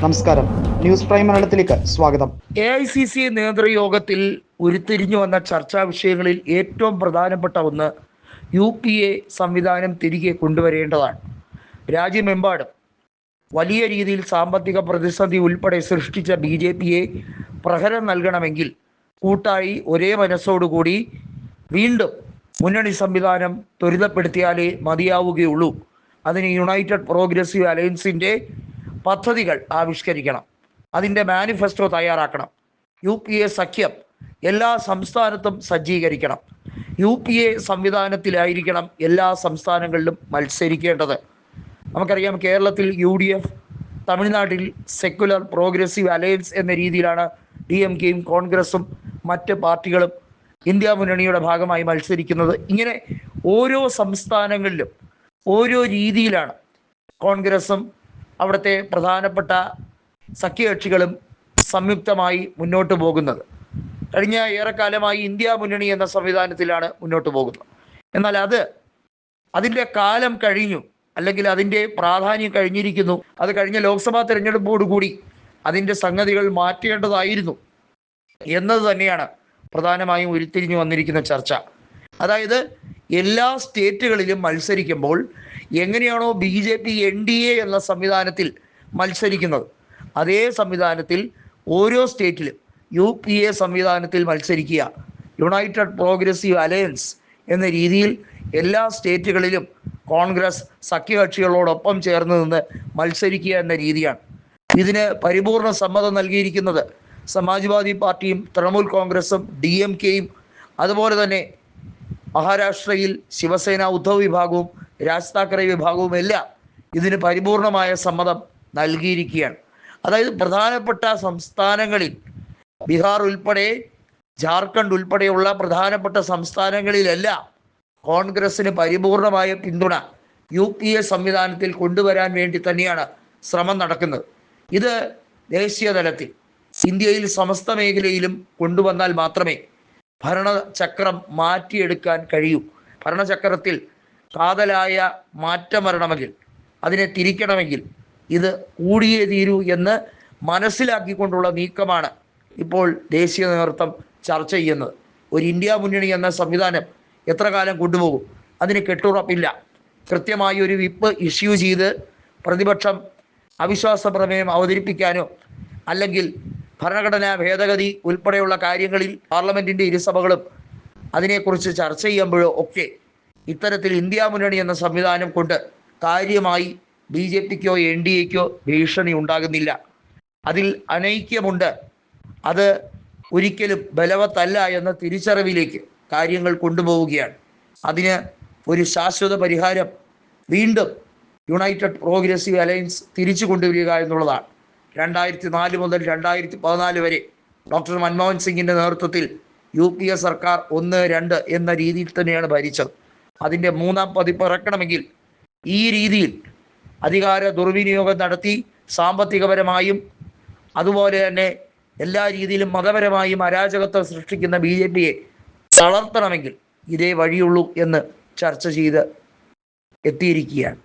നമസ്കാരം. News prime മലയാളത്തിലേക്ക് സ്വാഗതം. എ ഐ സി സി നേതൃയോഗത്തിൽ ഉരുത്തിരിഞ്ഞു വന്ന ചർച്ചാ വിഷയങ്ങളിൽ ഏറ്റവും പ്രധാനപ്പെട്ട ഒന്ന് യു പി എ സംവിധാനം തിരികെ കൊണ്ടുവരേണ്ടതാണ്. രാജ്യമെമ്പാടും വലിയ രീതിയിൽ സാമ്പത്തിക പ്രതിസന്ധി ഉൾപ്പെടെ സൃഷ്ടിച്ച ബി ജെ പിയെ പ്രഹരം നൽകണമെങ്കിൽ കൂട്ടായി ഒരേ മനസ്സോടുകൂടി വീണ്ടും മുന്നണി സംവിധാനം ത്വരിതപ്പെടുത്തിയാലേ മതിയാവുകയുള്ളൂ. അതിന് യുണൈറ്റഡ് പ്രോഗ്രസീവ് അലയൻസിന്റെ പദ്ധതികൾ ആവിഷ്കരിക്കണം. അതിന്റെ മാനിഫെസ്റ്റോ തയ്യാറാക്കണം. യു പി എ സഖ്യം എല്ലാ സംസ്ഥാനത്തും സജ്ജീകരിക്കണം. യു പി എ സംവിധാനത്തിലായിരിക്കണം എല്ലാ സംസ്ഥാനങ്ങളിലും മത്സരിക്കേണ്ടത്. നമുക്കറിയാം കേരളത്തിൽ യു ഡി എഫ് തമിഴ്നാട്ടിൽ സെക്കുലർ പ്രോഗ്രസീവ് അലയൻസ് എന്ന രീതിയിലാണ് ഡി എം കെയും കോൺഗ്രസും മറ്റ് പാർട്ടികളും ഇന്ത്യ മുന്നണിയുടെ ഭാഗമായി മത്സരിക്കുന്നത്. ഇങ്ങനെ ഓരോ സംസ്ഥാനങ്ങളിലും ഓരോ രീതിയിലാണ് കോൺഗ്രസും അവിടുത്തെ പ്രധാനപ്പെട്ട സഖ്യകക്ഷികളും സംയുക്തമായി മുന്നോട്ട് പോകുന്നത്. കഴിഞ്ഞ ഏറെക്കാലമായി ഇന്ത്യ മുന്നണി എന്ന സംവിധാനത്തിലാണ് മുന്നോട്ട് പോകുന്നത്. എന്നാൽ അത് അതിന്റെ കാലം കഴിഞ്ഞു അല്ലെങ്കിൽ അതിന്റെ പ്രാധാന്യം കഴിഞ്ഞിരിക്കുന്നു. അത് കഴിഞ്ഞ ലോക്സഭാ തെരഞ്ഞെടുപ്പോടുകൂടി അതിന്റെ സംഗതികൾ മാറ്റേണ്ടതായിരുന്നു എന്നത് തന്നെയാണ് പ്രധാനമായും ഉരുത്തിരിഞ്ഞു വന്നിരിക്കുന്ന ചർച്ച. അതായത് എല്ലാ സ്റ്റേറ്റുകളിലും മത്സരിക്കുമ്പോൾ എങ്ങനെയാണോ B J P N D A എന്ന സംവിധാനത്തിൽ മത്സരിക്കുന്നത്. അതേ സംവിധാനത്തിൽ ഓരോ സ്റ്റേറ്റിലും യു പി എ സംവിധാനത്തിൽ മത്സരിക്കുക. യുണൈറ്റഡ് പ്രോഗ്രസീവ് അലയൻസ് എന്ന രീതിയിൽ എല്ലാ സ്റ്റേറ്റുകളിലും കോൺഗ്രസ് സഖ്യകക്ഷികളോടൊപ്പം ചേർന്ന് നിന്ന് മത്സരിക്കുക എന്ന രീതിയാണ്. ഇതിന് പരിപൂർണ സമ്മതം നൽകിയിരിക്കുന്നത് സമാജ്വാദി പാർട്ടിയും തൃണമൂൽ കോൺഗ്രസും ഡി എം കെയും അതുപോലെ തന്നെ മഹാരാഷ്ട്രയിൽ ശിവസേന ഉദ്ധവ് വിഭാഗവും രാജ് താക്കറെ വിഭാഗവും എല്ലാം ഇതിന് പരിപൂർണമായ സമ്മതം നൽകിയിരിക്കുകയാണ്. അതായത് പ്രധാനപ്പെട്ട സംസ്ഥാനങ്ങളിൽ ബീഹാർ ഉൾപ്പെടെ ജാർഖണ്ഡ് ഉൾപ്പെടെയുള്ള പ്രധാനപ്പെട്ട സംസ്ഥാനങ്ങളിലെല്ലാം കോൺഗ്രസിന് പരിപൂർണമായ പിന്തുണ യു പി എ സംവിധാനത്തിൽ കൊണ്ടുവരാൻ വേണ്ടി തന്നെയാണ് ശ്രമം നടക്കുന്നത്. ഇത് ദേശീയ തലത്തിൽ ഇന്ത്യയിൽ സമസ്ത മേഖലയിലും കൊണ്ടുവന്നാൽ മാത്രമേ ഭരണചക്രം മാറ്റിയെടുക്കാൻ കഴിയൂ. ഭരണചക്രത്തിൽ കാതലായ മാറ്റം വരണമെങ്കിൽ അതിനെ തിരിക്കണമെങ്കിൽ ഇത് കൂടിയേ തീരൂ എന്ന് മനസ്സിലാക്കിക്കൊണ്ടുള്ള നീക്കമാണ് ഇപ്പോൾ ദേശീയ നേതൃത്വം ചർച്ച ചെയ്യുന്നത്. ഒരു ഇന്ത്യ മുന്നണി എന്ന സംവിധാനം എത്ര കാലം കൊണ്ടുപോകും? അതിന് കെട്ടുറപ്പില്ല. കൃത്യമായി ഒരു വിപ്പ് ഇഷ്യൂ ചെയ്ത് പ്രതിപക്ഷം അവിശ്വാസ പ്രമേയം അവതരിപ്പിക്കാനോ അല്ലെങ്കിൽ ഭരണഘടനാ ഭേദഗതി ഉൾപ്പെടെയുള്ള കാര്യങ്ങളിൽ പാർലമെന്റിന്റെ ഇരുസഭകളും അതിനെക്കുറിച്ച് ചർച്ച ചെയ്യുമ്പോഴോ ഒക്കെ ഇത്തരത്തിൽ ഇന്ത്യ മുന്നണി എന്ന സംവിധാനം കൊണ്ട് കാര്യമായി ബി ജെ പിക്കോ എൻ ഡി എക്കോ ഭീഷണി ഉണ്ടാകുന്നില്ല. അതിൽ അനൈക്യമുണ്ട്. അത് ഒരിക്കലും ബലവത്തല്ല എന്ന തിരിച്ചറിവിലേക്ക് കാര്യങ്ങൾ കൊണ്ടുപോവുകയാണ്. അതിന് ഒരു ശാശ്വത പരിഹാരം വീണ്ടും യുണൈറ്റഡ് പ്രോഗ്രസീവ് അലയൻസ് തിരിച്ചു കൊണ്ടുവരിക എന്നുള്ളതാണ്. രണ്ടായിരത്തി നാല് മുതൽ രണ്ടായിരത്തി പതിനാല് വരെ ഡോക്ടർ മൻമോഹൻ സിംഗിന്റെ നേതൃത്വത്തിൽ യു പി എ സർക്കാർ ഒന്ന് രണ്ട് എന്ന രീതിയിൽ തന്നെയാണ് ഭരിച്ചത്. അതിന്റെ മൂന്നാം പതിപ്പ് ഇറക്കണമെങ്കിൽ ഈ രീതിയിൽ അധികാര ദുർവിനിയോഗം നടത്തി സാമ്പത്തികപരമായും അതുപോലെ തന്നെ എല്ലാ രീതിയിലും മതപരമായും അരാജകത്വം സൃഷ്ടിക്കുന്ന ബി ജെ പിയെ തളർത്തണമെങ്കിൽ ഇതേ വഴിയുള്ളൂ എന്ന് ചർച്ച ചെയ്ത് എത്തിയിരിക്കുകയാണ്.